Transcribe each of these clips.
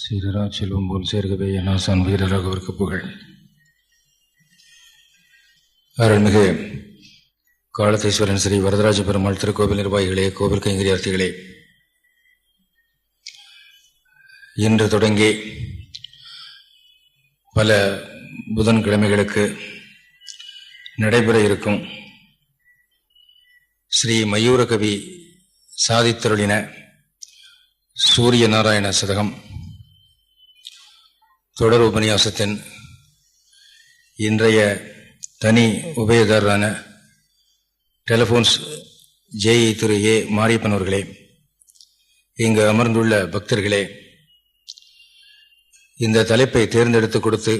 சீரரா செல்வம் போல் சேர்கவே என்னாசான் வீரராகவருக்கு புகழ். அருள்மிகு காலத்தீஸ்வரன் ஸ்ரீ வரதராஜ பெருமாள் திருக்கோவில் நிர்வாகிகளே கோவில் கைங்கரியார்த்திகளே. இன்று தொடங்கி பல புதன்கிழமைகளுக்கு நடைபெற இருக்கும் ஸ்ரீ மயூரகவி சாதித்தருளின சூரிய நாராயண சதகம். தொடர் உபன்யாசத்தின் இன்றைய தனி உபயதாரரான டெலிஃபோன்ஸ் ஜேஇ திரு ஏ மாரியப்பன் அவர்களே இங்கு அமர்ந்துள்ள பக்தர்களே இந்த தலைப்பை தேர்ந்தெடுத்து கொடுத்து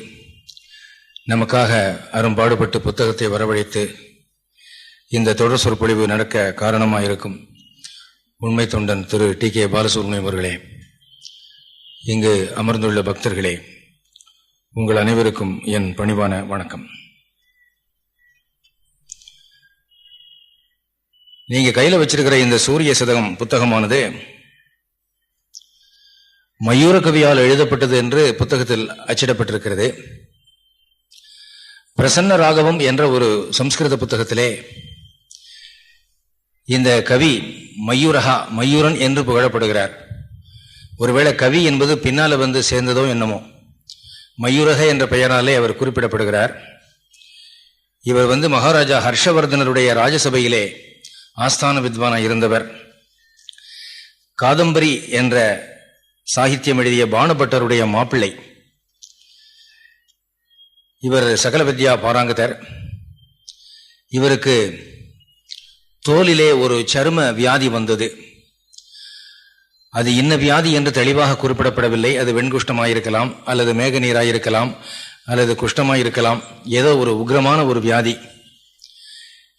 நமக்காக அரும்பாடுபட்டு புத்தகத்தை வரவழைத்து இந்த தொடர் சொற்பொழிவு நடக்க காரணமாக இருக்கும் உண்மை தொண்டன் திரு டி கே பாலசுப்ரமணியம் அவர்களே இங்கு அமர்ந்துள்ள பக்தர்களே உங்கள் அனைவருக்கும் என் பணிவான வணக்கம். நீங்க கையில வச்சிருக்கிற இந்த சூரிய சதகம் புத்தகமானது மயூர கவியால் எழுதப்பட்டது என்று புத்தகத்தில் அச்சிடப்பட்டிருக்கிறது. பிரசன்ன ராகவம் என்ற ஒரு சம்ஸ்கிருத புத்தகத்திலே இந்த கவி மயூரகா மயூரன் என்று புகழப்படுகிறார். ஒருவேளை கவி என்பது பின்னால வந்து சேர்ந்ததோ என்னமோ. மயூரக என்ற பெயராலே அவர் குறிப்பிடப்படுகிறார். இவர் வந்து மகாராஜா ஹர்ஷவர்தனருடைய ராஜசபையிலே ஆஸ்தான வித்வானாக இருந்தவர். காதம்பரி என்ற சாகித்யம் எழுதிய பானபட்டருடைய மாப்பிள்ளை. இவர் சகல வித்யா பாராங்கதர் இவருக்கு தோலிலே ஒரு சரும வியாதி வந்தது. அது இன்ன வியாதி என்று தெளிவாக குறிப்பிடப்படவில்லை. அது வெண்குஷ்டமாயிருக்கலாம் அல்லது மேக நீராயிருக்கலாம் அல்லது குஷ்டமாயிருக்கலாம். ஏதோ ஒரு உக்ரமான ஒரு வியாதி.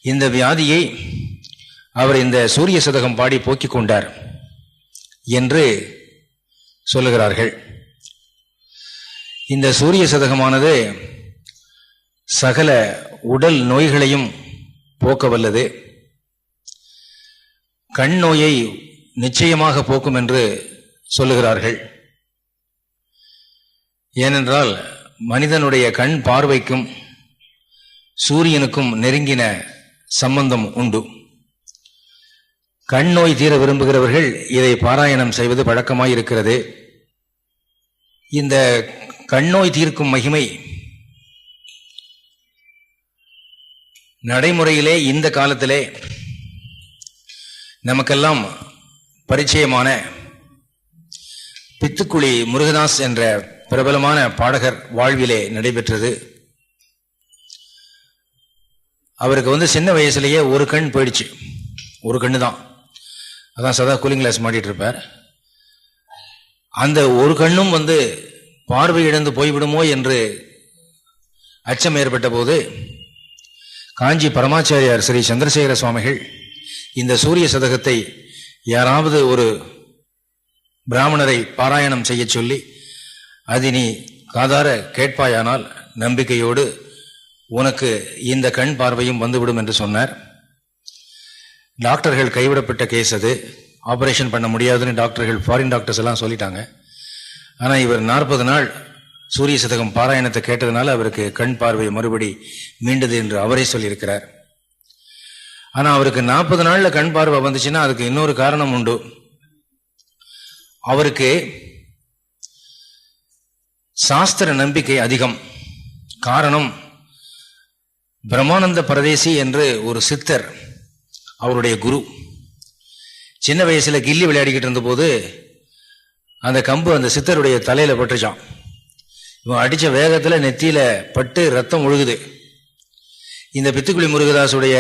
இந்த வியாதியை அவர் இந்த சூரிய சதகம் பாடி போக்கிக் கொண்டார் என்று சொல்லுகிறார்கள். இந்த சூரிய சதகமானது சகல உடல் நோய்களையும் போக்க வல்லது கண் நோயை நிச்சயமாக போக்கும் என்று சொல்லுகிறார்கள். ஏனென்றால் மனிதனுடைய கண் பார்வைக்கும் சூரியனுக்கும் நெருங்கின சம்பந்தம் உண்டு. கண் நோய் தீர விரும்புகிறவர்கள் இதை பாராயணம் செய்வது பழக்கமாயிருக்கிறது. இந்த கண்ணோய் தீர்க்கும் மகிமை நடைமுறையிலே இந்த காலத்திலே நமக்கெல்லாம் பரிச்சயமான பித்துக்குழி முருகதாஸ் என்ற பிரபலமான பாடகர் வாழ்விலே நடைபெற்றது. அவருக்கு வந்து சின்ன வயசுலேயே ஒரு கண் போயிடுச்சு. ஒரு கண்ணு தான். அதான் சதா கூலிங் கிளாஸ் மாட்டிட்டு இருப்பார். அந்த ஒரு கண்ணும் வந்து பார்வை இழந்து போய்விடுமோ என்று அச்சம் ஏற்பட்ட போது காஞ்சி பரமாச்சாரியார் ஸ்ரீ சந்திரசேகர சுவாமிகள் இந்த சூரிய சதகத்தை யாராவது ஒரு பிராமணரை பாராயணம் செய்ய சொல்லி அது நீ காதார கேட்பாயானால் நம்பிக்கையோடு உனக்கு இந்த கண் பார்வையும் வந்துவிடும் என்று சொன்னார். டாக்டர்கள் கைவிடப்பட்ட கேஸ் அது. ஆபரேஷன் பண்ண முடியாதுன்னு டாக்டர்கள் ஃபாரின் டாக்டர்ஸ் எல்லாம் சொல்லிட்டாங்க. ஆனால் இவர் நாற்பது நாள் சூரிய சதகம் பாராயணத்தை கேட்டதுனால அவருக்கு கண் பார்வை மறுபடி மீண்டது என்று அவரே சொல்லியிருக்கிறார். ஆனால் அவருக்கு நாற்பது நாளில் கண் பார்வை வந்துச்சுன்னா அதுக்கு இன்னொரு காரணம் உண்டு. அவருக்கு சாஸ்திர நம்பிக்கை அதிகம். காரணம் பிரம்மானந்த பிரதேசி என்று ஒரு சித்தர் அவருடைய குரு. சின்ன வயசுல கில்லி விளையாடிக்கிட்டு இருந்தபோது அந்த கம்பு அந்த சித்தருடைய தலையில பட்டுச்சான் இவன் அடிச்ச வேகத்துல நெத்தியில பட்டு ரத்தம் ஒழுகுது. இந்த பித்துக்குழி முருகதாசுடைய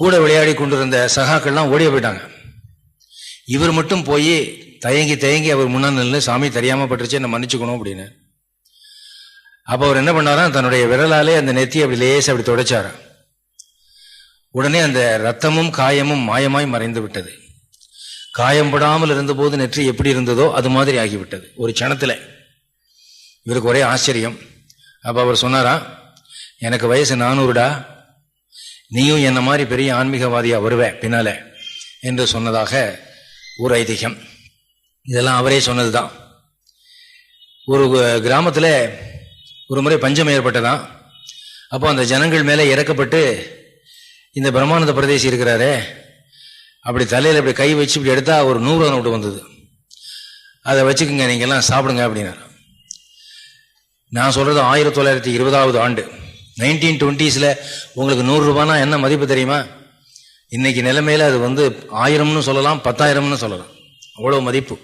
கூட விளையாடி கொண்டிருந்த சகாக்கள்லாம் ஓடிய போயிட்டாங்க. இவர் மட்டும் போய் தயங்கி தயங்கி அவர் முன்னாள் நின்று சாமி தெரியாமல் பட்டுருச்சு என்ன மன்னிச்சுக்கணும் அப்படின்னு. அப்போ அவர் என்ன பண்ணாராம் தன்னுடைய விரலாலே அந்த நெத்தி அப்படி லேச அப்படி தொடச்சாராம் உடனே அந்த ரத்தமும் காயமும் மாயமாய் மறைந்து விட்டது. காயம் படாமல் இருந்தபோது நெற்றி எப்படி இருந்ததோ அது மாதிரி ஆகிவிட்டது ஒரு சணத்துல இவருக்கு ஒரே ஆச்சரியம். அப்போ அவர் சொன்னாரா எனக்கு வயசு நானூறுடா நீயும் என்ன மாதிரி பெரிய ஆன்மீகவாதியா வருவ பின்னால? என்று சொன்னதாக ஒரு ஐதிகம். இதெல்லாம் அவரே சொன்னதுதான். ஒரு கிராமத்தில் ஒரு முறை பஞ்சம் ஏற்பட்டதான். அப்போ அந்த ஜனங்கள் மேலே இறக்கப்பட்டு இந்த பிரம்மானந்த பிரதேசி இருக்கிறாரே அப்படி தலையில் இப்படி கை வச்சு இப்படி எடுத்தால் ஒரு நூறு நோட்டு வந்தது. அதை வச்சுக்கோங்க நீங்கள்லாம் சாப்பிடுங்க அப்படின்னாரு. நான் சொல்கிறது ஆயிரத்தி தொள்ளாயிரத்தி இருபதாவது ஆண்டு. நைன்டீன் டுவெண்ட்டீஸில் உங்களுக்கு நூறுரூபானா என்ன மதிப்பு தெரியுமா? இன்னைக்கு நிலைமையில் அது வந்து ஆயிரம்னு சொல்லலாம் பத்தாயிரம்னு சொல்லலாம். அவ்வளோ மதிப்பு.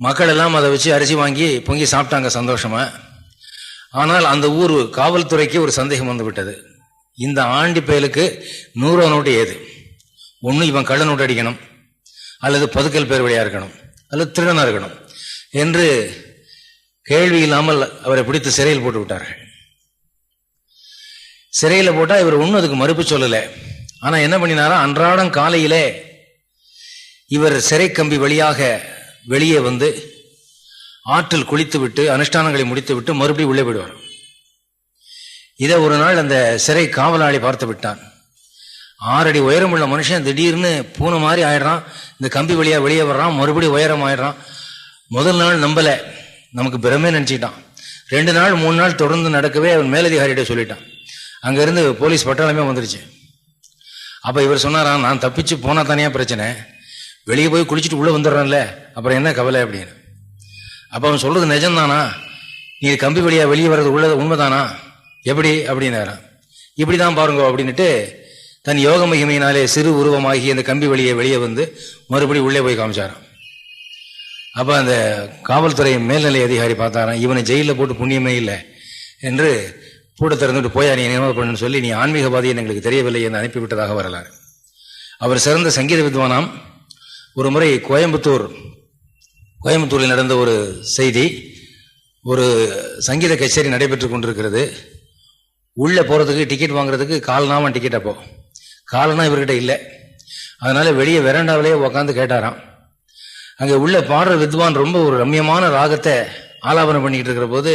மக்கள் எல்லாம் அதை வச்சு அரிசி வாங்கி பொங்கி சாப்பிட்டாங்க சந்தோஷமாக ஆனால் அந்த ஊர் காவல்துறைக்கு ஒரு சந்தேகம் வந்து விட்டது. இந்த ஆண்டி பயலுக்கு நூறுவா நோட்டு ஏது? ஒன்று இவன் கள்ள நோட்டு அடிக்கணும் அல்லது பதுக்கல் பேர் வழியாக இருக்கணும் அல்லது திருடனாக இருக்கணும் என்று கேள்வி இல்லாமல் அவரை பிடித்து சிறையில் போட்டு விட்டார்கள். சிறையில் போட்டால் இவர் ஒன்றும் அதுக்கு மறுப்பு சொல்லலை. ஆனால் என்ன பண்ணினாரா? அன்றாடம் காலையிலே இவர் சிறை கம்பி வழியாக வெளியே வந்து ஆற்றில் குளித்து விட்டு அனுஷ்டானங்களை முடித்து விட்டு மறுபடியும் உள்ளே போயிடுவார். இதை ஒரு நாள் அந்த சிறை காவலாளி பார்த்து விட்டான். ஆறடி உயரமுள்ள மனுஷன் திடீர்னு பூனை மாதிரி ஆயிடுறான். இந்த கம்பி வழியாக வெளியே வர்றான். மறுபடியும் உயரம் ஆயிடுறான். முதல் நாள் நம்பலை. நமக்கு பிரமே நினச்சிட்டான் ரெண்டு நாள் மூணு நாள் தொடர்ந்து நடக்கவே அவன் மேலதிகாரிகிட்ட சொல்லிட்டான். அங்கேருந்து போலீஸ் பட்டாளமே வந்துருச்சு. அப்போ இவர் சொன்னாராம் நான் தப்பிச்சு போனால் தனியாக பிரச்சனை. வெளியே போய் குளிச்சுட்டு உள்ளே வந்துடுறான்ல அப்புறம் என்ன கவலை அப்படின்னு. அப்போ அவன் சொல்கிறது நிஜம்தானா? நீ கம்பி வழியாக வெளியே வர்றது உள்ளது உண்மைதானா? எப்படி? அப்படின்னாரான் இப்படிதான் பாருங்க அப்படின்ட்டு தன் யோக மகிமையினாலே சிறு உருவமாகி அந்த கம்பி வழியை வெளியே வந்து மறுபடி உள்ளே போய் காமிச்சாரான் அப்போ அந்த காவல்துறை மேல்நிலை அதிகாரி பார்த்தாராம் இவனை ஜெயிலில் போட்டு புண்ணியமே இல்லை என்று கூட திறந்துட்டு போயா நீ நினைவு பண்ணுன்னு சொல்லி நீ ஆன்மீகவாதி எங்களுக்கு தெரியவில்லை என்று அனுப்பிவிட்டதாக வரலாறு. அவர் சிறந்த சங்கீத வித்வானாம். ஒரு முறை கோயம்புத்தூர் கோயம்புத்தூரில் நடந்த ஒரு செய்தி ஒரு சங்கீத கச்சேரி நடைபெற்று கொண்டிருக்கிறது. உள்ளே போகிறதுக்கு டிக்கெட் வாங்குறதுக்கு கால்னாமன் டிக்கெட் அப்போ. காலனா இவர்கிட்ட இல்லை. அதனால் வெளியே வெரண்டாவிலே உக்காந்து கேட்டாராம். அங்கே உள்ளே பாடுற வித்வான் ரொம்ப ஒரு ரம்யமான ராகத்தை ஆலாபனம் பண்ணிக்கிட்டு இருக்கிற போது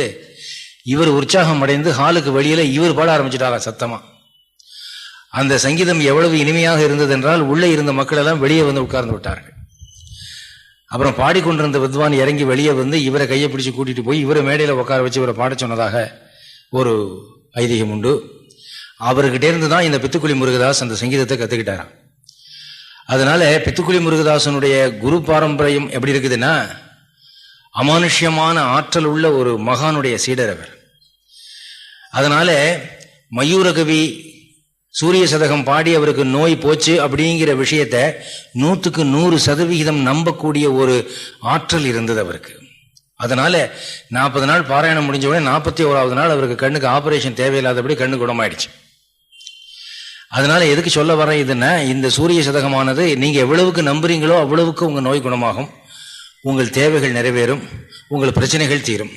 இவர் உற்சாகம் அடைந்து ஹாலுக்கு வெளியில இவர் பாட ஆரம்பிச்சிட்டாரா சத்தமா? அந்த சங்கீதம் எவ்வளவு இனிமையாக இருந்தது என்றால் உள்ளே இருந்த மக்கள் எல்லாம் வெளியே வந்து உட்கார்ந்து விட்டார்கள். அப்புறம் பாடிக்கொண்டிருந்த வித்வான் இறங்கி வெளியே வந்து இவரை கையை பிடிச்சு கூட்டிட்டு போய் இவரை மேடையில் உட்கார வச்சு இவரை பாட சொன்னதாக ஒரு ஐதீகம் உண்டு. அவர்கிட்ட இருந்து தான் இந்த பித்துக்குழி முருகதாஸ் அந்த சங்கீதத்தை கத்துக்கிட்டாராம். அதனால பித்துக்குழி முருகதாசனுடைய குரு பாரம்பரியம் எப்படி இருக்குதுன்னா அமானுஷ்யமான ஆற்றல் உள்ள ஒரு மகானுடைய சீடர் அவர். அதனால மயூரகவி சூரிய சதகம் பாடி அவருக்கு நோய் போச்சு அப்படிங்கிற விஷயத்த நூற்றுக்கு நூறு சதவிகிதம் நம்பக்கூடிய ஒரு ஆற்றல் இருந்தது அவருக்கு. அதனால நாற்பது நாள் பாராயணம் முடிஞ்ச உடனே நாற்பத்தி ஓராவது நாள் அவருக்கு கண்ணுக்கு ஆபரேஷன் தேவையில்லாதபடி கண்ணு குணமாயிடுச்சு. அதனால எதுக்கு சொல்ல வர இதுன்னா இந்த சூரிய சதகமானது நீங்க எவ்வளவுக்கு நம்புறீங்களோ அவ்வளவுக்கு உங்க நோய் குணமாகும். உங்கள் தேவைகள் நிறைவேறும். உங்கள் பிரச்சனைகள் தீரும்.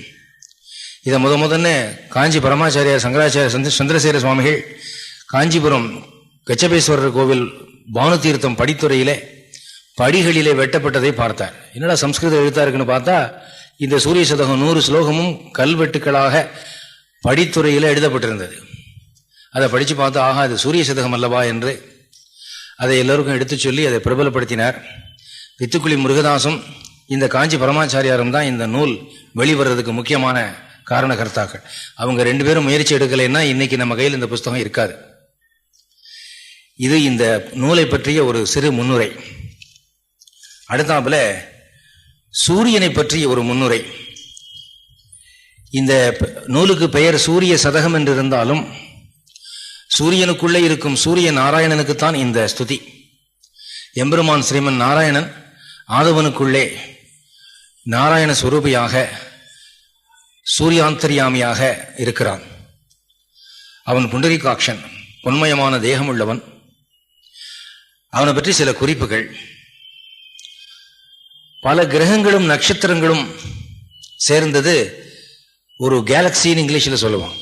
இதை முத முதன்ன காஞ்சி பரமாச்சாரியார் சங்கராச்சாரிய சந்திரசேகர சுவாமிகள் காஞ்சிபுரம் கச்சபேஸ்வரர் கோவில் பானு தீர்த்தம் படித்துறையிலே படிகளிலே வெட்டப்பட்டதை பார்த்தார். என்னடா சம்ஸ்கிருத எழுத்தா இருக்குன்னு பார்த்தா இந்த சூரிய சதகம் நூறு ஸ்லோகமும் கல்வெட்டுக்களாக படித்துறையில் எழுதப்பட்டிருந்தது. அதை படித்து பார்த்து ஆகா அது சூரிய சதகம் அல்லவா என்று அதை எல்லோருக்கும் எடுத்து சொல்லி அதை பிரபலப்படுத்தினார். வித்துக்குழி முருகதாசும் இந்த காஞ்சி பரமாச்சாரியாரும் தான் இந்த நூல் வெளிவரதுக்கு முக்கியமான காரணகர்த்தாக்கள். அவங்க ரெண்டு பேரும் முயற்சி எடுக்கலைன்னா இன்னைக்கு நம்ம கையில் இந்த புஸ்தகம் இருக்காது. இது இந்த நூலை பற்றிய ஒரு சிறு முன்னுரை. அடுத்தாப்புல சூரியனை பற்றிய ஒரு முன்னுரை. இந்த நூலுக்கு பெயர் சூரிய சதகம் என்று இருந்தாலும் சூரியனுக்குள்ளே இருக்கும் சூரிய நாராயணனுக்குத்தான் இந்த ஸ்துதி. எம்பெருமான் ஸ்ரீமன் நாராயணன் ஆதவனுக்குள்ளே நாராயண சுரூபியாக சூரியாந்தரியாமியாக இருக்கிறான். அவன் புண்டரிகாட்சன் பொன்மயமான தேகம் உள்ளவன் அவனை பற்றி சில குறிப்புகள். பல கிரகங்களும் நட்சத்திரங்களும் சேர்ந்தது ஒரு கேலக்சின்னு இங்கிலீஷில் சொல்லுவான்.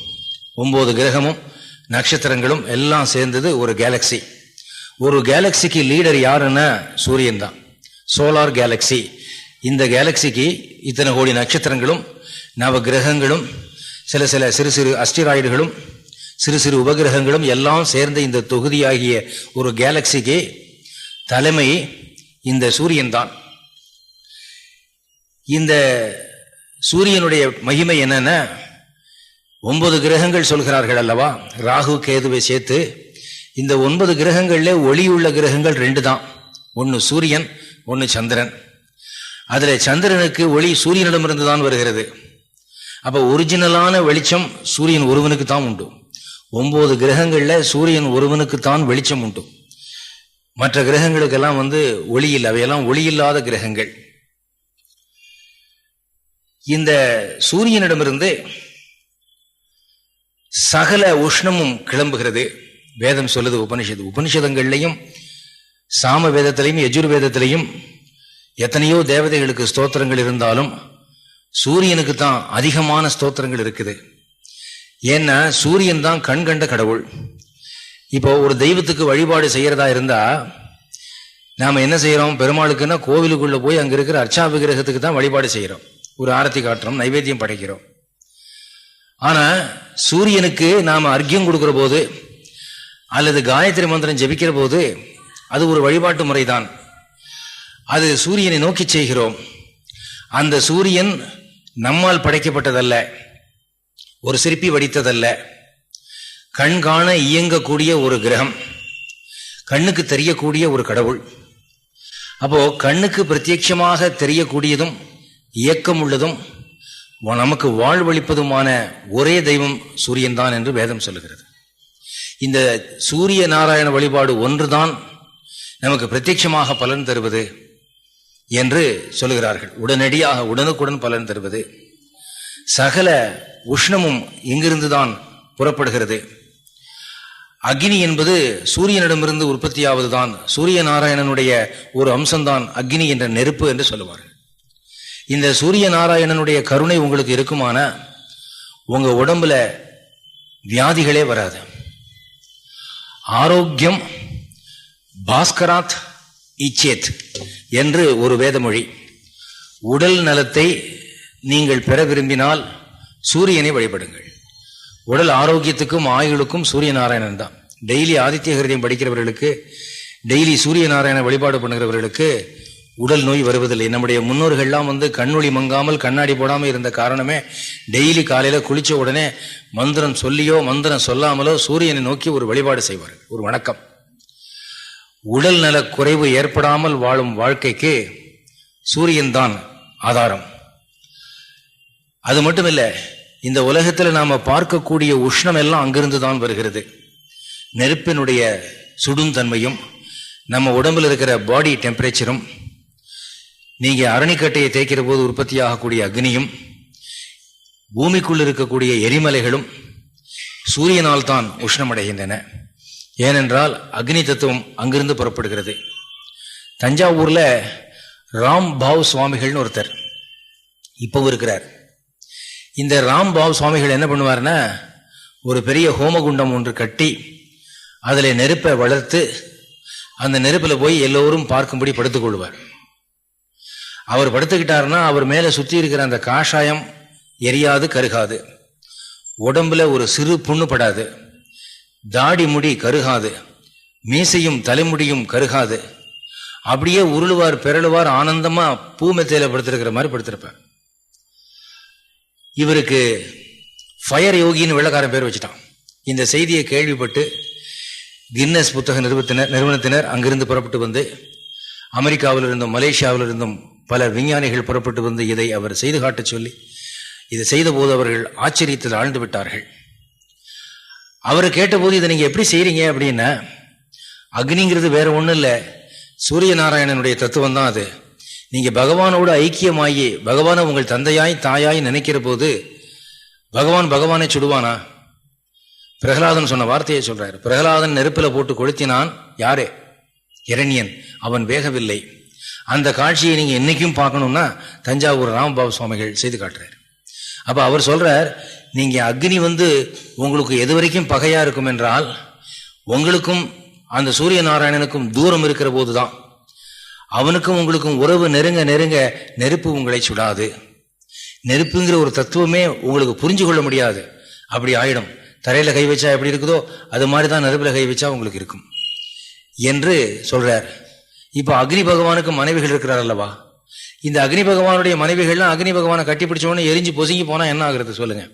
ஒன்பது கிரகமும் நட்சத்திரங்களும் எல்லாம் சேர்ந்தது ஒரு கேலக்சி ஒரு கேலக்சிக்கு லீடர் யாருன்னா சூரியன் தான் சோலார் கேலக்சி இந்த கேலக்சிக்கு இத்தனை கோடி நட்சத்திரங்களும் நவ கிரகங்களும் சில சில சிறு சிறு அஸ்டிராய்டுகளும் சிறு சிறு உபகிரகங்களும் எல்லாம் சேர்ந்த இந்த தொகுதியாகிய ஒரு கேலக்சிக்கு தலைமை இந்த சூரியன் தான். இந்த சூரியனுடைய மகிமை என்னன்னா ஒன்பது கிரகங்கள் சொல்கிறார்கள் அல்லவா? ராகு கேதுவை சேர்த்து இந்த ஒன்பது கிரகங்கள்ல ஒளியுள்ள கிரகங்கள் ரெண்டு தான். ஒன்று சூரியன் ஒன்று சந்திரன். அதில் சந்திரனுக்கு ஒளி சூரியனிடமிருந்து தான் வருகிறது. அப்போ ஒரிஜினலான வெளிச்சம் சூரியன் ஒருவனுக்கு தான் உண்டு. ஒன்பது கிரகங்கள்ல சூரியன் ஒருவனுக்கு தான் வெளிச்சம் உண்டு. மற்ற கிரகங்களுக்கெல்லாம் வந்து ஒளி இல்லை. அவையெல்லாம் ஒளி இல்லாத கிரகங்கள். இந்த சூரியனிடமிருந்து சகல உஷ்ணமும் கிளம்புகிறது. வேதம் சொல்லுது உபனிஷத்து உபனிஷதங்கள்லையும் சாம வேதத்திலையும் எஜுர்வேதத்திலையும் எத்தனையோ தேவதைகளுக்கு ஸ்தோத்திரங்கள் இருந்தாலும் சூரியனுக்கு தான் அதிகமான ஸ்தோத்திரங்கள் இருக்குது. ஏன்னா சூரியன் தான் கண் கண்ட கடவுள். இப்போ ஒரு தெய்வத்துக்கு வழிபாடு செய்யறதா இருந்தா நாம் என்ன செய்கிறோம் பெருமாளுக்குன்னா கோவிலுக்குள்ளே போய் அங்கே இருக்கிற அர்ச்சா விக்கிரகத்துக்கு தான் வழிபாடு செய்கிறோம் ஒரு ஆரத்தி காட்டுறோம் நைவேத்தியம் படைக்கிறோம். ஆனால் சூரியனுக்கு நாம் அர்க்கியம் கொடுக்குற போது அல்லது காயத்ரி மந்திரம் ஜபிக்கிற போது அது ஒரு வழிபாட்டு முறைதான். அது சூரியனை நோக்கி செய்கிறோம். அந்த சூரியன் நம்மால் படைக்கப்பட்டதல்ல. ஒரு சிற்பி வடித்ததல்ல. கண்காண இயங்கக்கூடிய ஒரு கிரகம். கண்ணுக்கு தெரியக்கூடிய ஒரு கடவுள். அப்போ கண்ணுக்கு பிரத்யட்சமாக தெரியக்கூடியதும் இயக்கம் உள்ளதும் நமக்கு வாழ்வழிப்பதுமான ஒரே தெய்வம் சூரியன் தான் என்று வேதம் சொல்லுகிறது. இந்த சூரிய நாராயண வழிபாடு ஒன்றுதான் நமக்கு பிரத்யட்சமாக பலன் தருவது. என்று சொல்லுகிறார்கள். உடனடியாக உடனுக்குடன் பலன் தருவது. சகல உஷ்ணமும் இங்கிருந்துதான் புறப்படுகிறது. அக்னி என்பது சூரியனிடமிருந்து உற்பத்தியாவதுதான். சூரிய நாராயணனுடைய ஒரு அம்சம்தான் அக்னி என்ற நெருப்பு என்று சொல்லுவார்கள். இந்த சூரிய நாராயணனுடைய கருணை உங்களுக்கு இருக்குமான உங்க உடம்புல வியாதிகளே வராது. ஆரோக்கியம் பாஸ்கராத் இச்சேத் என்று ஒரு வேதமொழி. உடல் நலத்தை நீங்கள் பெற விரும்பினால் சூரியனை வழிபடுங்கள். உடல் ஆரோக்கியத்துக்கும் ஆயுளுக்கும் சூரிய நாராயணன் தான். டெய்லி ஆதித்ய ஹிருதயம் படிக்கிறவர்களுக்கு டெய்லி சூரிய நாராயண வழிபாடு பண்ணுகிறவர்களுக்கு உடல் நோய் வருவதில்லை. நம்முடைய முன்னோர்கள்லாம் வந்து கண்ணொளி மங்காமல் கண்ணாடி போடாமல் இருந்த காரணமே டெய்லி காலையில் குளித்த உடனே மந்திரம் சொல்லியோ மந்திரம் சொல்லாமலோ சூரியனை நோக்கி ஒரு வழிபாடு செய்வார் ஒரு வணக்கம். உடல் நல குறைவு ஏற்படாமல் வாழும் வாழ்க்கைக்கு சூரியன் தான் ஆதாரம். அது மட்டுமில்ல இந்த உலகத்தில் நாம் பார்க்கக்கூடிய உஷ்ணம் எல்லாம் அங்கிருந்து தான் வருகிறது. நெருப்பினுடைய சுடும் தன்மையும் நம்ம உடம்புல இருக்கிற பாடி டெம்பரேச்சரும் நீங்கள் அரணிக்கட்டையை தேய்க்கிற போது உற்பத்தியாகக்கூடிய அக்னியும் பூமிக்குள் இருக்கக்கூடிய எரிமலைகளும் சூரியனால் தான் உஷ்ணமடைகின்றன. ஏனென்றால் அக்னி தத்துவம் அங்கிருந்து புறப்படுகிறது. தஞ்சாவூர்ல ராம் பாவ் சுவாமிகள்னு ஒருத்தர் இப்பவும் இருக்கிறார். இந்த ராம் பாவ் சுவாமிகள் என்ன பண்ணுவார்னா ஒரு பெரிய ஹோமகுண்டம் ஒன்று கட்டி அதில் நெருப்பை வளர்த்து அந்த நெருப்பில் போய் எல்லோரும் பார்க்கும்படி படுத்துக்கொள்வார் அவர் படுத்துக்கிட்டாருன்னா அவர் மேலே சுற்றி இருக்கிற அந்த காஷாயம் எரியாது கருகாது. உடம்புல ஒரு சிறு புண்ணு படாது. தாடி முடி கருகாது. மீசையும் தலைமுடியும் கருகாது. அப்படியே உருளுவார் பிறழுவார் ஆனந்தமா பூமெத்தையில படுத்திருக்கிற மாதிரி படுத்திருப்பேன் இவருக்கு ஃபயர் யோகின்னு வெள்ளக்காரன் பேர் வச்சுட்டான். இந்த செய்தியை கேள்விப்பட்டு கின்னஸ் புத்தக நிறுவனத்தினர் நிறுவனத்தினர் அங்கிருந்து புறப்பட்டு வந்து அமெரிக்காவில் இருந்தும் மலேசியாவில் இருந்தும் பல விஞ்ஞானிகள் புறப்பட்டு வந்து இதை அவர் செய்து காட்டச் சொல்லி இதை செய்த போது அவர்கள் ஆச்சரியத்தில் ஆழ்ந்து விட்டார்கள். அவரை கேட்டபோது இதை நீங்கள் எப்படி செய்கிறீங்க அப்படின்னா அக்னிங்கிறது வேற ஒன்றும் இல்லை. சூரிய நாராயணனுடைய தத்துவம் தான் அது. நீங்கள் பகவானோடு ஐக்கியமாகி பகவானை உங்கள் தந்தையாய் தாயாய் நினைக்கிற போது பகவான் பகவானை சுடுவானா? பிரகலாதன் சொன்ன வார்த்தையை சொல்றாரு. பிரகலாதன் நெருப்பில் போட்டு கொளுத்தினான் யாரே? இரணியன். அவன் வேகவில்லை. அந்த காட்சியை நீங்கள் என்னைக்கும் பார்க்கணும்னா தஞ்சாவூர் ராமபாபு சுவாமிகள் செய்து காட்டுறாரு. அப்போ அவர் சொல்றார் நீங்கள் அக்னி வந்து உங்களுக்கு எது வரைக்கும் பகையாக இருக்கும் என்றால் உங்களுக்கும் அந்த சூரிய நாராயணனுக்கும் தூரம் இருக்கிற போதுதான். அவனுக்கும் உங்களுக்கும் உறவு நெருங்க நெருங்க நெருப்பு உங்களை சுடாது. நெருப்புங்கிற ஒரு தத்துவமே உங்களுக்கு புரிஞ்சு கொள்ள முடியாது. அப்படி ஆயிடும். தரையில கை வச்சா எப்படி இருக்குதோ அது மாதிரி தான் நெருப்பில் கை வச்சா உங்களுக்கு இருக்கும். என்று சொல்றார். இப்போ அக்னி பகவானுக்கு மனைவிகள் இருக்கிறார் அல்லவா? இந்த அக்னி பகவானுடைய மனைவிகள்லாம் அக்னி பகவானை கட்டி பிடிச்சவொடனே எரிஞ்சு பொசுங்கி போனால் என்ன ஆகுறது சொல்லுங்கள்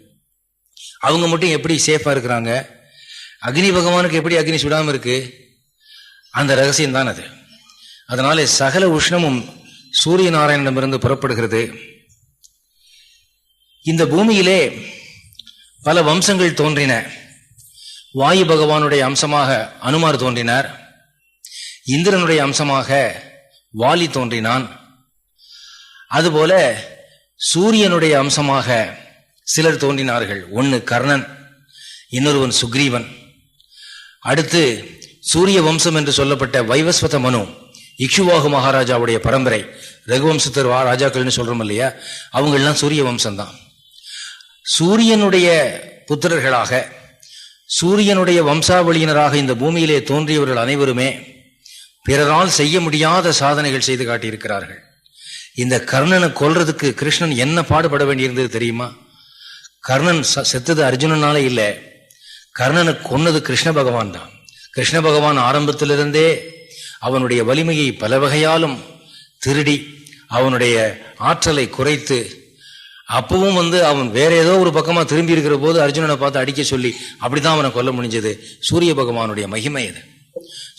அவங்க மட்டும் எப்படி சேஃபா இருக்கிறாங்க? அக்னி பகவானுக்கு எப்படி அக்னி சுடாமல் இருக்கு? அந்த ரகசியம் தான் அது. அதனால சகல உஷ்ணமும் சூரிய நாராயணனிடமிருந்து புறப்படுகிறது. இந்த பூமியிலே பல வம்சங்கள் தோன்றின. வாயு பகவானுடைய அம்சமாக அனுமார் தோன்றினார். இந்திரனுடைய அம்சமாக வாலி தோன்றினான். அதுபோல சூரியனுடைய அம்சமாக சிலர் தோன்றினார்கள். ஒன்று கர்ணன் இன்னொருவன் சுக்ரீவன். அடுத்து சூரிய வம்சம் என்று சொல்லப்பட்ட வைவஸ்வத மனு இக்ஷுவாகு மகாராஜாவுடைய பரம்பரை ரகுவம்சத்தர் வா ராஜாக்கள்னு சொல்கிறோம் இல்லையா? அவங்கெல்லாம் சூரிய வம்சம்தான். சூரியனுடைய புத்திரர்களாக சூரியனுடைய வம்சாவளியினராக இந்த பூமியிலே தோன்றியவர்கள் அனைவருமே பிறரால் செய்ய முடியாத சாதனைகள் செய்து காட்டியிருக்கிறார்கள். இந்த கர்ணனை கொல்றதுக்கு கிருஷ்ணன் என்ன பாடுபட வேண்டியிருந்தது தெரியுமா? கர்ணன் செத்தது அர்ஜுனனால இல்லை. கர்ணனை கொன்னது கிருஷ்ண பகவான் தான். கிருஷ்ண பகவான் ஆரம்பத்திலிருந்தே அவனுடைய வலிமையை பல வகையாலும் திருடி அவனுடைய ஆற்றலை குறைத்து அப்பவும் வந்து அவன் வேற ஏதோ ஒரு பக்கமா திரும்பி இருக்கிற போது அர்ஜுனனை பார்த்து அடிக்க சொல்லி அப்படிதான் அவனை கொல்ல முடிஞ்சது. சூரிய பகவானுடைய மகிமை அது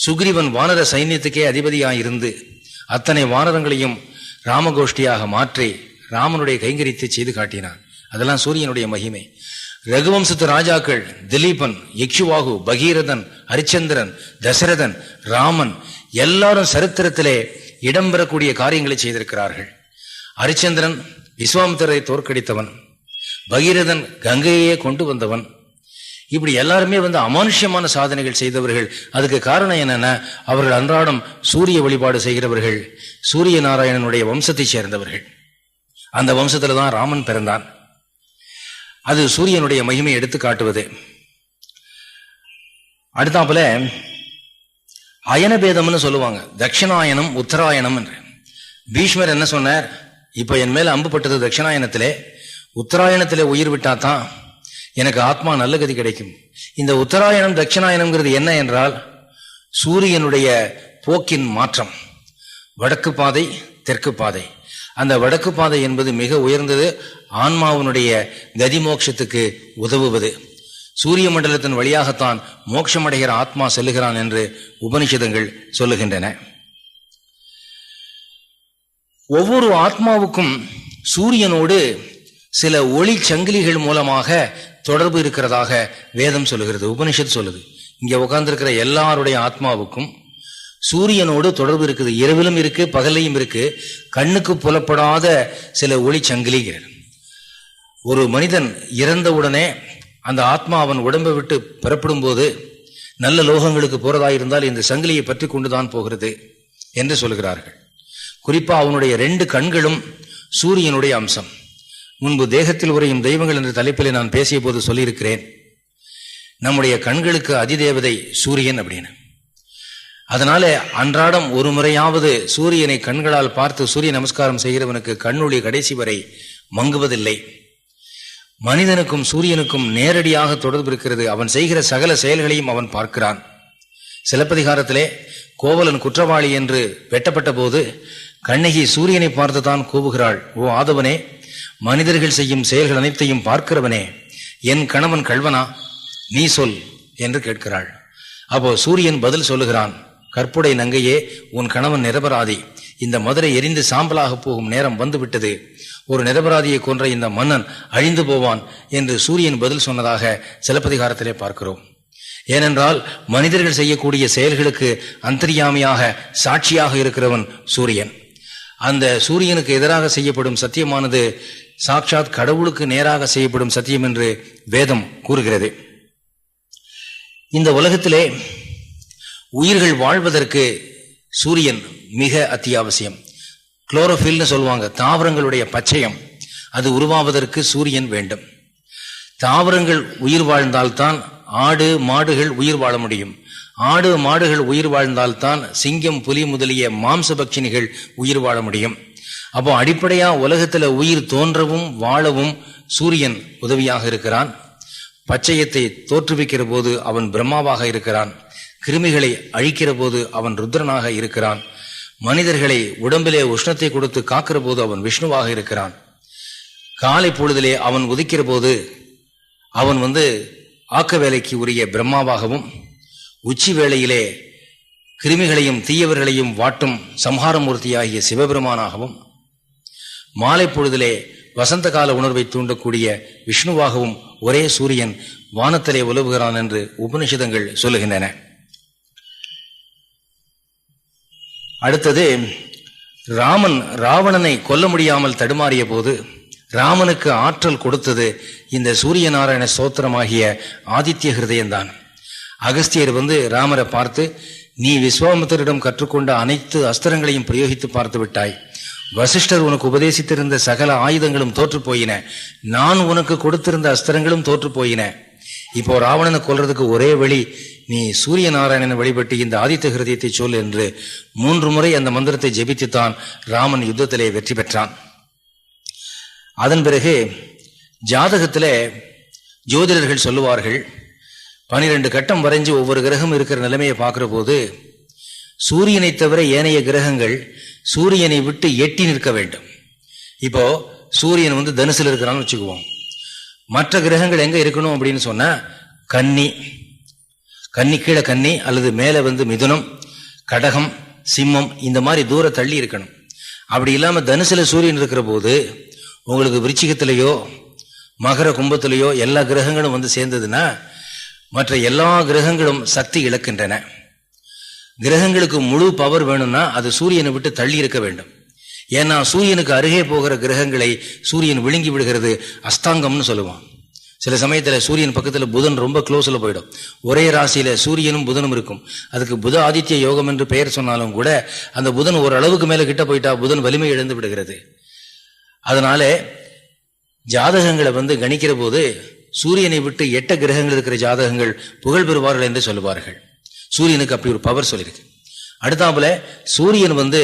சுக்ரீவன் வானர சைன்யத்துக்கே அதிபதியாக இருந்து அத்தனை வானரங்களையும் ராமகோஷ்டியாக மாற்றி ராமனுடைய கைங்கரித்து செய்து காட்டினான். அதெல்லாம் சூரியனுடைய மகிமை. ரகுவம்சத்து ராஜாக்கள் திலீபன் யக்ஷுவாகு பகீரதன் ஹரிச்சந்திரன் தசரதன் ராமன் எல்லாரும் சரித்திரத்திலே இடம்பெறக்கூடிய காரியங்களை செய்திருக்கிறார்கள். ஹரிச்சந்திரன் விஸ்வாமித்தரை தோற்கடித்தவன். பகீரதன் கங்கையே கொண்டு வந்தவன். இப்படி எல்லாருமே வந்து அமானுஷ்யமான சாதனைகள் செய்தவர்கள். அதுக்கு காரணம் என்னன்னா அவர்கள் அன்றாடம் சூரிய வழிபாடு செய்கிறவர்கள் சூரிய நாராயணனுடைய வம்சத்தை சேர்ந்தவர்கள். அந்த வம்சத்துல தான் ராமன் பிறந்தான். அது சூரியனுடைய மகிமை எடுத்து காட்டுவது. அடுத்தாப்புல அயனபேதம்னு சொல்லுவாங்க. தட்சிணாயனம் உத்தராயணம் என்று. பீஷ்மர் என்ன சொன்னார்? இப்போ என் மேல அம்புப்பட்டது தட்சிணாயனத்திலே. உத்தராயணத்திலே உயிர் விட்டாதான் எனக்கு ஆத்மா நல்ல கதி கிடைக்கும். இந்த உத்தராயணம் தட்சிணாயனம்ங்கிறது என்ன என்றால் சூரியனுடைய போக்கின் மாற்றம். வடக்கு பாதை தெற்கு பாதை. அந்த வடக்கு பாதை என்பது மிக உயர்ந்தது. ஆன்மாவினுடைய கதிமோட்சத்துக்கு உதவுவது. சூரிய மண்டலத்தின் வழியாகத்தான் மோட்சமடைகிற ஆத்மா செல்லுகிறான் என்று உபனிஷதங்கள் சொல்லுகின்றன. ஒவ்வொரு ஆத்மாவுக்கும் சூரியனோடு சில ஒளி சங்கிலிகள் மூலமாக தொடர்பு இருக்கிறதாக வேதம் சொல்லுகிறது உபனிஷத் சொல்லுது. இங்கே உட்கார்ந்துருக்கிற எல்லாருடைய ஆத்மாவுக்கும் சூரியனோடு தொடர்பு இருக்குது. இரவிலும் இருக்கு பகலையும் இருக்கு. கண்ணுக்கு புலப்படாத சில ஒளி சங்கிலிகள் ஒரு மனிதன் இறந்தவுடனே அந்த ஆத்மா அவன் உடம்பை விட்டு பெறப்படும் போது நல்ல லோகங்களுக்கு போறதாயிருந்தால் இந்த சங்கிலியை பற்றி கொண்டுதான் போகிறது என்று சொல்கிறார்கள். குறிப்பா அவனுடைய ரெண்டு கண்களும் சூரியனுடைய அம்சம். முன்பு தேகத்தில் உரையும் தெய்வங்கள் என்ற தலைப்பில் நான் பேசிய போது சொல்லியிருக்கிறேன். நம்முடைய கண்களுக்கு அதிதேவதை சூரியன் அப்படின்னு. அதனால அன்றாடம் ஒரு முறையாவது சூரியனை கண்களால் பார்த்து சூரிய நமஸ்காரம் செய்கிறவனுக்கு கண்ணொளி கடைசி வரை மங்குவதில்லை. மனிதனுக்கும் சூரியனுக்கும் நேரடியாக தொடர்பு இருக்கிறது. அவன் செய்கிற சகல செயல்களையும் அவன் பார்க்கிறான். சிலப்பதிகாரத்திலே கோவலன் குற்றவாளி என்று வெட்டப்பட்ட போது கண்ணகி சூரியனை பார்த்துதான் கூவுகிறாள். ஓ ஆதவனே மனிதர்கள் செய்யும் செயல்கள் அனைத்தையும் பார்க்கிறவனே என் கணவன் கல்வனா நீ சொல் என்று கேட்கிறாள். அப்போ சூரியன் பதில் சொல்லுகிறான். கற்புடை நங்கையே உன் கணவன் நிரபராதி. இந்த மதுரை எரிந்து சாம்பலாக போகும் நேரம் வந்துவிட்டது. ஒரு நிரபராதியை கொன்ற இந்த மன்னன் அழிந்து போவான் என்று சூரியன் பதில் சொன்னதாக சிலப்பதிகாரத்திலே பார்க்கிறோம். ஏனென்றால் மனிதர்கள் செய்யக்கூடிய செயல்களுக்கு அந்தரியாமையாக சாட்சியாக இருக்கிறவன் சூரியன். அந்த சூரியனுக்கு எதிராக செய்யப்படும் சத்தியமானது சாட்சாத் கடவுளுக்கு நேராக செய்யப்படும் சத்தியம் என்று வேதம் கூறுகிறது. இந்த உலகத்திலே உயிர்கள் வாழ்வதற்கு சூரியன் மிக அத்தியாவசியம். குளோரோஃபில்னு சொல்லுவாங்க தாவரங்களுடைய பச்சையம். அது உருவாவதற்கு சூரியன் வேண்டும். தாவரங்கள் உயிர் வாழ்ந்தால்தான் ஆடு மாடுகள் உயிர் வாழ முடியும். ஆடு மாடுகள் உயிர் வாழ்ந்தால்தான் சிங்கம் புலி முதலிய மாம்ச பட்சினிகள் உயிர் வாழ முடியும். அப்போ அடிப்படையா உலகத்துல உயிர் தோன்றவும் வாழவும் சூரியன் உதவியாக இருக்கிறான். பச்சையத்தை தோற்றுவிக்கிற போது அவன் பிரம்மாவாக இருக்கிறான். கிருமிகளை அழிக்கிற போது அவன் ருத்ரனாக இருக்கிறான். மனிதர்களை உடம்பிலே உஷ்ணத்தை கொடுத்து காக்கிற போது அவன் விஷ்ணுவாக இருக்கிறான். காலை பொழுதிலே அவன் உதிக்கிற போது அவன் வந்து ஆக்க வேலைக்கு உரிய பிரம்மாவாகவும் உச்சி வேளையிலே கிருமிகளையும் தீயவர்களையும் வாட்டும் சம்ஹாரமூர்த்தியாகிய சிவபெருமானாகவும் மாலை பொழுதிலே வசந்த கால உணர்வை தூண்டக்கூடிய விஷ்ணுவாகவும் ஒரே சூரியன் வானத்திலே உலவுகிறான் என்று உபனிஷதங்கள் சொல்லுகின்றன. அடுத்தது ராமன் ராவணனை கொல்ல முடியாமல் தடுமாறிய போது ராமனுக்கு ஆற்றல் கொடுத்தது இந்த சூரிய நாராயண சோத்திரமாகிய ஆதித்ய ஹிருதயம்தான். அகஸ்தியர் வந்து ராமரை பார்த்து நீ விஸ்வாமித்தரிடம் கற்றுக்கொண்ட அனைத்து அஸ்திரங்களையும் பிரயோகித்து பார்த்து விட்டாய். வசிஷ்டர் உனக்கு உபதேசித்திருந்த சகல ஆயுதங்களும் தோற்று போயின. நான் உனக்கு கொடுத்திருந்த அஸ்திரங்களும் தோற்று போயின. இப்போ ராவணனை கொல்றதுக்கு ஒரே வழி நீ சூரிய நாராயணனை வழிபட்டு இந்த ஆதித்த ஹிருதயத்தை சொல் என்று மூன்று முறை அந்த மந்திரத்தை ஜெபித்துத்தான் ராமன் யுத்தத்திலே வெற்றி பெற்றான். அதன் பிறகு ஜாதகத்தில் ஜோதிடர்கள் சொல்லுவார்கள் பனிரெண்டு கட்டம் வரைஞ்சு ஒவ்வொரு கிரகம் இருக்கிற நிலைமையை பார்க்குற போது சூரியனை தவிர ஏனைய கிரகங்கள் சூரியனை விட்டு எட்டி நிற்க வேண்டும். இப்போ சூரியன் வந்து தனுசில் இருக்கிறான்னு வச்சுக்குவோம். மற்ற கிரகங்கள் எங்க இருக்கணும் அப்படின்னு சொன்னால் கன்னி. கன்னி கீழே கன்னி அல்லது மேலே வந்து மிதுனம் கடகம் சிம்மம் இந்த மாதிரி தூர தள்ளி இருக்கணும். அப்படி இல்லாமல் தனுசுல சூரியன் இருக்கிற போது உங்களுக்கு விருச்சிகத்திலேயோ மகர கும்பத்திலேயோ எல்லா கிரகங்களும் வந்து சேர்ந்ததுன்னா மற்ற எல்லா கிரகங்களும் சக்தி இழக்கின்றன. கிரகங்களுக்கு முழு பவர் வேணும்னா அது சூரியனை விட்டு தள்ளி இருக்க வேண்டும். ஏன்னா சூரியனுக்கு அருகே போகிற கிரகங்களை சூரியன் விழுங்கி விடுகிறது அஸ்தாங்கம்னு சொல்லுவான். சில சமயத்தில் சூரியன் பக்கத்தில் புதன் ரொம்ப க்ளோஸில் போயிடும். ஒரே ராசியில் சூரியனும் புதனும் இருக்கும். அதுக்கு புத ஆதித்ய யோகம் என்று பெயர் சொன்னாலும் கூட அந்த புதன் ஓரளவுக்கு மேலே கிட்ட போயிட்டா புதன் வலிமை இழந்து விடுகிறது. அதனால ஜாதகங்களை வந்து கணிக்கிற போது சூரியனை விட்டு எட்ட கிரகங்கள் இருக்கிற ஜாதகங்கள் புகழ் பெறுவார்கள் என்று சொல்லுவார்கள். சூரியனுக்கு அப்படி ஒரு பவர் சொல்லியிருக்கு அடுத்தாப்புல சூரியன் வந்து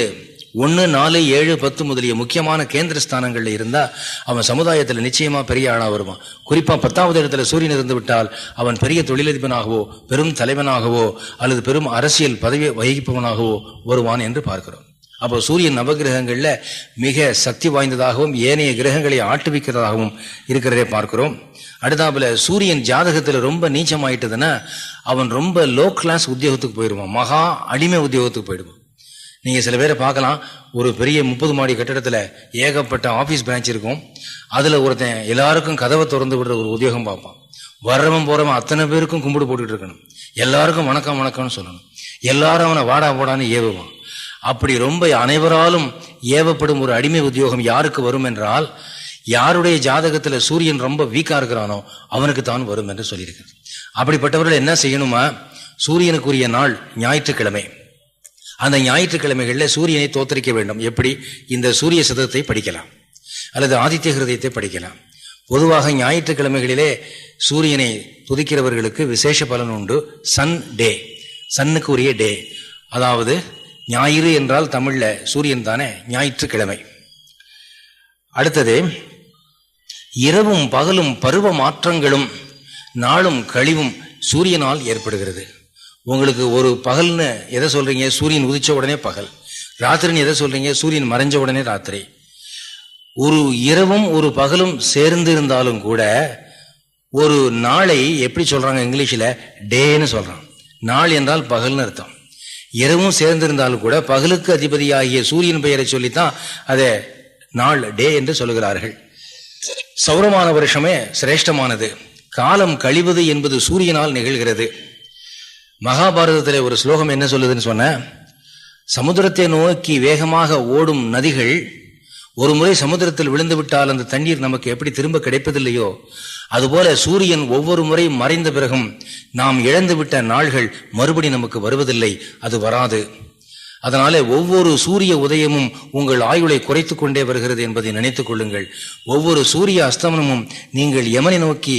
ஒன்று நாலு ஏழு பத்து முதலிய முக்கியமான கேந்திர ஸ்தானங்களில் இருந்தால் அவன் சமுதாயத்தில் நிச்சயமாக பெரிய ஆளாக வருவான். குறிப்பாக பத்தாவது இடத்துல சூரியன் இருந்து விட்டால் அவன் பெரிய தொழிலதிபனாகவோ பெரும் தலைவனாகவோ அல்லது பெரும் அரசியல் பதவி வகிப்பவனாகவோ வருவான் என்று பார்க்கிறோம். அப்போ சூரியன் நவகிரகங்களில் மிக சக்தி வாய்ந்ததாகவும் ஏனைய கிரகங்களை ஆட்டுவிக்கிறதாகவும் இருக்கிறதே பார்க்கிறோம். அடுத்தாப்புல சூரியன் ஜாதகத்தில் ரொம்ப நீச்சமாயிட்டதுன்னா அவன் ரொம்ப லோ கிளாஸ் உத்தியோகத்துக்கு போயிடுவான். மகா அடிமை உத்தியோகத்துக்கு போயிடுவான். நீங்கள் சில பேரை பார்க்கலாம். ஒரு பெரிய முப்பது மாடி கட்டிடத்தில் ஏகப்பட்ட ஆஃபீஸ் பிரான்ச் இருக்கும். அதில் ஒருத்தன் எல்லாருக்கும் கதவை திறந்து விடுற ஒரு உத்தியோகம் பார்ப்பான். வர்றவன் போகிறவன் அத்தனை பேருக்கும் கும்பிடு போட்டுட்டு இருக்கணும். எல்லாருக்கும் வணக்கம் வணக்கம்னு சொல்லணும். எல்லாரும் அவனை வாடா போடான்னு ஏவுவான். அப்படி ரொம்ப அனைவராலும் ஏவப்படும் ஒரு அடிமை உத்தியோகம் யாருக்கு வரும் என்றால் யாருடைய ஜாதகத்தில் சூரியன் ரொம்ப வீக்காக இருக்கிறானோ அவனுக்கு தான் வரும் என்று சொல்லியிருக்கு அப்படிப்பட்டவர்கள் என்ன செய்யணுமா? சூரியனுக்குரிய நாள் ஞாயிற்றுக்கிழமை. அந்த ஞாயிற்றுக்கிழமைகளில் சூரியனை தோத்தரிக்க வேண்டும். எப்படி? இந்த சூரிய சதத்தை படிக்கலாம். அல்லது ஆதித்ய ஹிருதயத்தை படிக்கலாம். பொதுவாக ஞாயிற்றுக்கிழமைகளிலே சூரியனை துதிக்கிறவர்களுக்கு விசேஷ பலன் உண்டு. Sunday. சன்னுக்கு உரிய டே. அதாவது ஞாயிறு என்றால் தமிழ்ல சூரியன் தானே ஞாயிற்றுக்கிழமை. அடுத்தது இரவும் பகலும் பருவ மாற்றங்களும் நாளும் கழிவும் சூரியனால் ஏற்படுகிறது. உங்களுக்கு ஒரு பகல்னு எதை சொல்றீங்க? சூரியன் உதிச்ச உடனே பகல். ராத்திரின்னு எதை சொல்றீங்க? சூரியன் மறைஞ்ச உடனே ராத்திரி. ஒரு இரவும் ஒரு பகலும் சேர்ந்து இருந்தாலும் கூட ஒரு நாளை எப்படி சொல்றாங்க இங்கிலீஷில்? டேன்னு சொல்றான் நாள் என்றால் பகல்னு அர்த்தம். இரவும் சேர்ந்திருந்தாலும் கூட பகலுக்கு அதிபதியாகிய சூரியன் பெயரை சொல்லித்தான் அதை நாள் டே என்று சொல்லுகிறார்கள். சௌரமான வருஷமே சிரேஷ்டமானது. காலம் கழிவது என்பது சூரியனால் நிகழ்கிறது. மகாபாரதத்தில் ஒரு ஸ்லோகம் என்ன சொல்லுதுன்னு சொன்ன? சமுத்திரத்தை நோக்கி வேகமாக ஓடும் நதிகள் ஒரு முறை சமுத்திரத்தில் விழுந்து விட்டால் அந்த தண்ணீர் நமக்கு எப்படி திரும்ப கிடைப்பதில்லையோ? அதுபோல சூரியன் ஒவ்வொரு முறை மறைந்த பிறகும் நாம் இழந்துவிட்ட நாள்கள் மறுபடி நமக்கு வருவதில்லை அது வராது. அதனால ஒவ்வொரு சூரிய உதயமும் உங்கள் ஆயுளை குறைத்து கொண்டே வருகிறது என்பதை நினைத்துக் கொள்ளுங்கள். ஒவ்வொரு சூரிய அஸ்தமனமும் நீங்கள் யமனை நோக்கி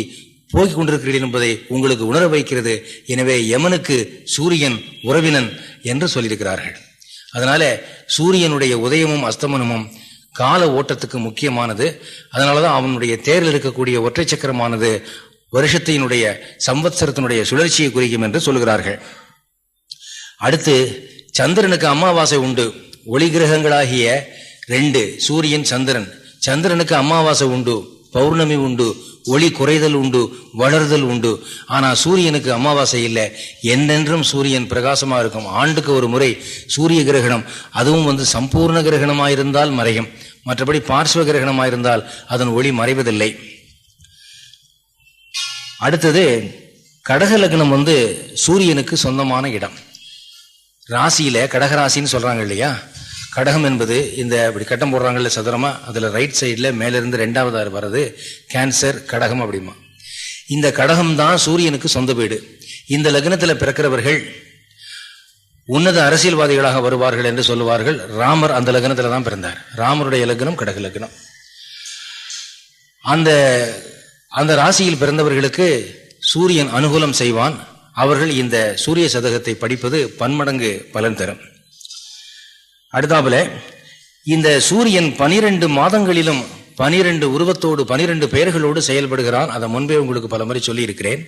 போகிக் கொண்டிருக்கிறீர்கள் என்பதை உங்களுக்கு உணர வைக்கிறது. எனவே யமனுக்கு சூரியன் உறவினன் என்று சொல்லியிருக்கிறார்கள். அதனால சூரியனுடைய உதயமும் அஸ்தமனமும் கால ஓட்டத்துக்கு முக்கியமானது. அதனால தான் அவனுடைய தேரில் இருக்கக்கூடிய ஒற்றை சக்கரமானது வருஷத்தினுடைய சம்பத்சரத்தினுடைய சுழற்சியை குறிக்கும் என்று சொல்கிறார்கள் அடுத்து சந்திரனுக்கு அமாவாசை உண்டு. ஒளி கிரகங்களாகிய ரெண்டு சூரியன் சந்திரன். சந்திரனுக்கு அமாவாசை உண்டு பௌர்ணமி உண்டு ஒளி குறைதல் உண்டு வளர்தல் உண்டு. ஆனால் சூரியனுக்கு அமாவாசை இல்லை. என்னென்றும் சூரியன் பிரகாசமாக இருக்கும். ஆண்டுக்கு ஒரு முறை சூரிய கிரகணம். அதுவும் வந்து சம்பூர்ண கிரகணமாயிருந்தால் மறையும். மற்றபடி பார்ஸ்வ கிரகணமாயிருந்தால் அதன் ஒளி மறைவதில்லை. அடுத்தது கடக லக்னம் வந்து சூரியனுக்கு சொந்தமான இடம். ராசியில கடகராசின்னு சொல்றாங்க இல்லையா? கடகம் என்பது இந்த இப்படி கட்டம் போடுறாங்கல்ல சதுரமா அதில் ரைட் சைடில் மேலிருந்து ஆறு வர்றது கேன்சர் கடகம் அப்படிமா. இந்த கடகம் தான் சூரியனுக்கு சொந்த வீடு. இந்த லக்னத்தில் பிறக்கிறவர்கள் உன்னத அரசியல்வாதிகளாக வருவார்கள் என்று சொல்லுவார்கள். ராமர் அந்த லக்னத்தில் தான் பிறந்தார். ராமருடைய லக்னம் கடக லக்னம். அந்த அந்த ராசியில் பிறந்தவர்களுக்கு சூரியன் அனுகூலம் செய்வான். அவர்கள் இந்த சூரிய சதகத்தை படிப்பது பன்மடங்கு பலன் தரும். அடுத்தாப்புல இந்த சூரியன் பனிரெண்டு மாதங்களிலும் பனிரெண்டு உருவத்தோடு பனிரெண்டு பெயர்களோடு செயல்படுகிறான். அதை முன்பே உங்களுக்கு பல முறை சொல்லியிருக்கிறேன்.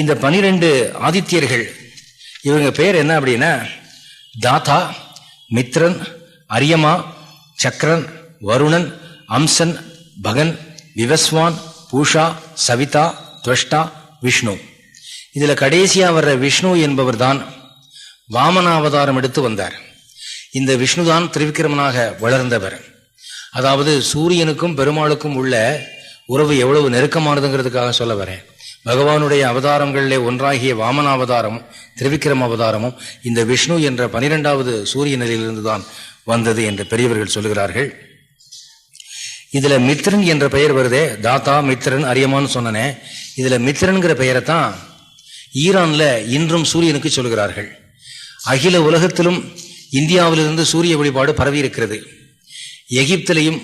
இந்த பனிரெண்டு ஆதித்யர்கள் இவங்க பேர் என்ன அப்படின்னா தாத்தா மித்ரன் அரியமா சக்கரன் வருணன் அம்சன் பகன் விவஸ்வான் பூஷா சவிதா துவஷ்டா விஷ்ணு. இதில் கடைசியாக வர்ற விஷ்ணு என்பவர் தான் வாமனாவதாரம் எடுத்து வந்தார். இந்த விஷ்ணுதான் திரிவிக்கிரமனாக வளர்ந்தவர். அதாவது சூரியனுக்கும் பெருமாளுக்கும் உள்ள உறவு எவ்வளவு நெருக்கமானதுங்கிறதுக்காக சொல்ல வரேன். பகவானுடைய அவதாரங்களிலே ஒன்றாகிய வாமன அவதாரமும் திரிவிக்ரம அவதாரமும் இந்த விஷ்ணு என்ற பனிரெண்டாவது சூரிய நிலையிலிருந்து தான் வந்தது என்று பெரியவர்கள் சொல்லுகிறார்கள். இதுல மித்ரன் என்ற பெயர் வருதே தாத்தா மித்ரன் அரியமான்னு சொன்னனே. இதுல மித்ரன்கிற பெயரை தான் ஈரான்ல இன்றும் சூரியனுக்கு சொல்கிறார்கள் அகில உலகத்திலும் இந்தியாவிலிருந்து சூரிய வழிபாடு பரவி இருக்கிறது எகிப்திலையும்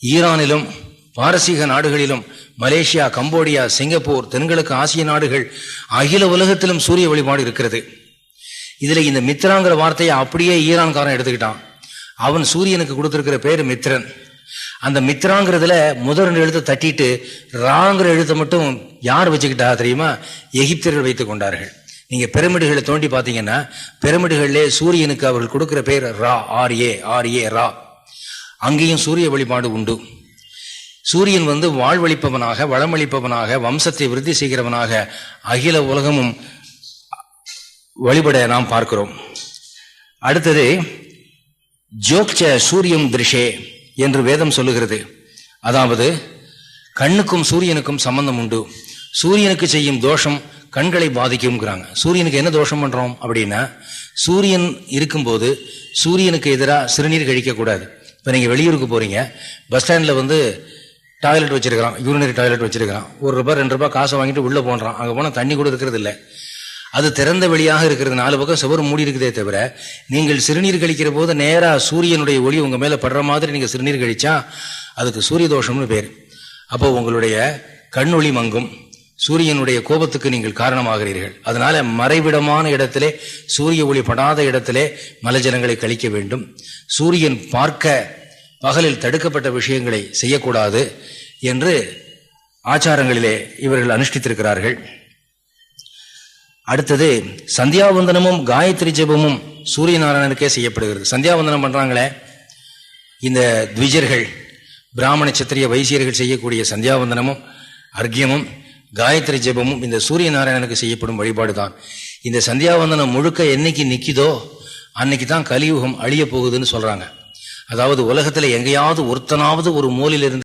ஈரானிலும் பாரசீக நாடுகளிலும் மலேசியா கம்போடியா சிங்கப்பூர் தென்கிழக்கு ஆசிய நாடுகள் அகில உலகத்திலும் சூரிய வழிபாடு இருக்கிறது. இதில் இந்த மித்ராங்கிற வார்த்தையை அப்படியே ஈரான்காரன் எடுத்துக்கிட்டான். அவன் சூரியனுக்கு கொடுத்துருக்கிற பேர் மித்ரன். அந்த மித்ராங்கிறதுல முதல் எழுத்து தட்டிட்டு ராங்கிற எழுத்தை மட்டும் யார் வச்சுக்கிட்டா தெரியுமா? எகிப்தியர்கள் வைத்துக் கொண்டார்கள். நீங்க பிரமிடுகளை தோண்டி பார்த்தீங்கன்னா பிரமிடுகளிலே சூரியனுக்கு அவர்கள் கொடுக்கிற பேர் ரா ஆர் ஏ ஆர் ஏ ரா. அங்கேயும் சூரிய வழிபாடு உண்டு. சூரியன் வந்து வாழ்வழிப்பவனாக வளமளிப்பவனாக வம்சத்தை விருத்தி செய்கிறவனாக அகில உலகமும் வழிபட நாம் பார்க்கிறோம். அடுத்தது ஜோக்ச சூரியம் திருஷே என்று வேதம் சொல்லுகிறது. அதாவது கண்ணுக்கும் சூரியனுக்கும் சம்பந்தம் உண்டு. சூரியனுக்கு செய்யும் தோஷம் கண்களை பாதிக்கும்ங்கிறாங்க. சூரியனுக்கு என்ன தோஷம் பண்ணுறோம் அப்படின்னா சூரியன் இருக்கும்போது சூரியனுக்கு எதிராக சிறுநீர் கழிக்கக்கூடாது. இப்போ நீங்கள் வெளியூருக்கு போகிறீங்க பஸ் ஸ்டாண்டில் வந்து டாய்லெட் வச்சிருக்கிறான் யூரினரி டாய்லெட் வச்சிருக்கிறான். ஒரு ரூபாய் ரெண்டு ரூபாய் காசை வாங்கிட்டு உள்ளே போன்றான். அங்கே போனால் தண்ணி கூட இருக்கிறது இல்லை அது திறந்த வெளியாக இருக்கிறது. நாலு பக்கம் சுவர் மூடி இருக்குதே தவிர நீங்கள் சிறுநீர் கழிக்கிற போது நேராக சூரியனுடைய ஒளி உங்கள் மேலே படுற மாதிரி நீங்கள் சிறுநீர் கழிச்சா அதுக்கு சூரிய தோஷம்னு பேர். அப்போ உங்களுடைய கண்ணொளி மங்கும். சூரியனுடைய கோபத்துக்கு நீங்கள் காரணமாகிறீர்கள். அதனால மறைவிடமான இடத்திலே சூரிய ஒளி படாத இடத்திலே மலஜலங்களை கழிக்க வேண்டும். சூரியன் பார்க்க பகலில் தடுக்கப்பட்ட விஷயங்களை செய்யக்கூடாது என்று ஆச்சாரங்களிலே இவர்கள் அனுஷ்டித்திருக்கிறார்கள். அடுத்தது சந்தியாவந்தனமும் காயத்ரி ஜெபமும் சூரிய நாராயணனுக்கே செய்யப்படுகிறது. சந்தியாவந்தனம் பண்றாங்களே இந்த த்விஜர்கள் பிராமண சத்திரிய வைசியர்கள் செய்யக்கூடிய சந்தியாவந்தனமும் அர்க்கியமும் காயத்ரி ஜெபமும் இந்த சூரிய நாராயணனுக்கு செய்யப்படும் வழிபாடு தான் இந்த சந்தியாவந்தனம் முழுக்க என்னைக்கு நிற்கிதோ அன்னைக்கு தான் கலியுகம் அழிய போகுதுன்னு சொல்றாங்க. அதாவது உலகத்தில் எங்கேயாவது ஒருத்தனாவது ஒரு மூலையிலிருந்து